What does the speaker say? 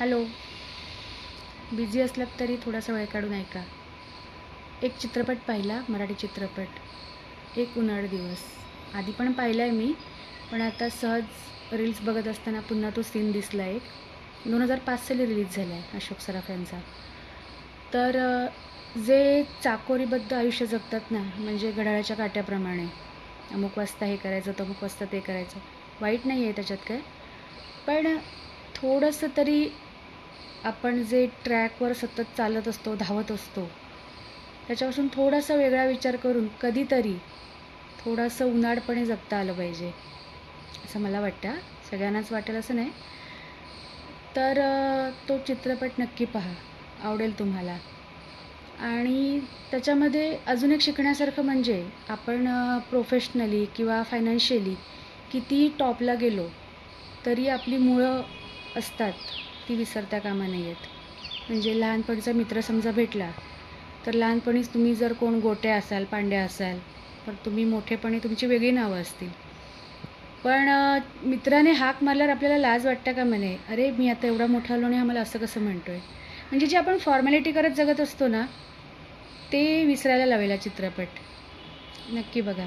Hello. Busy असलात तरी थोडासा वेळ काढून ऐका. एक चित्रपट पाहिला मराठी चित्रपट. एक उन्हाळ दिवस. आधी पण पाहिला आहे मी पण आता सहज रील्स बघत असताना पुन्हा तो सीन दिसला एक. दोन हजार पाच साली रिलीज झाला आहे अशोक सराफ यांचा. तर जे चाकोरीबद्ध आयुष्य जगतात ना म्हणजे घड्याळाच्या काट्याप्रमाणे. अमुक वाजता हे करायचं तमुक वाजता ते करायचं. वाईट नाही आहे त्याच्यात काय. पण थोडंसं तरी आपण जे ट्रॅकवर सतत चालत असतो धावत असतो त्याच्यापासून थोडासा वेगळा विचार करून कधीतरी थोडंसं उन्हाळपणे जगता आलं पाहिजे असं मला वाटतं. सगळ्यांनाच वाटेल असं नाही. तर तो चित्रपट नक्की पहा. आवडेल तुम्हाला. आणि त्याच्यामध्ये अजून एक शिकण्यासारखं म्हणजे आपण प्रोफेशनली किंवा फायनान्शियली कितीही टॉपला गेलो तरी आपली मुळं असतात. ती विसरता कामा नाही आहेत म्हणजे लहानपणीचा मित्र समजा भेटला तर लहानपणीच तुम्ही जर कोण गोट्या असाल पांड्या असाल तर तुम्ही मोठेपणी तुमची वेगळी नावं असतील. पण मित्राने हाक मारल्यावर आपल्याला लाज वाटतं का म्हणे अरे मी आता एवढा मोठा आलो आणि हा मला असं कसं म्हणतो आहे म्हणजे जे आपण फॉर्मॅलिटी करत जगत असतो ना ते विसरायला लावेला चित्रपट. नक्की बघा.